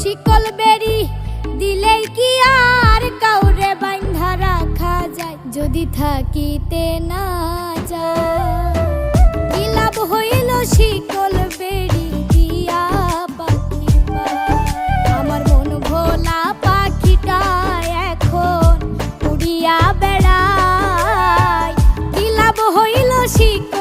শিকল বেরি দিলেই কি আর কাউরে বান্ধা রাখা যায়? যদি থাকিতে না যায়। লাভ হইল শিকল বেরি দিয়া পাখি আমার এখন উড়িয়া বেড়ায়। কি লাভ হইল শিকল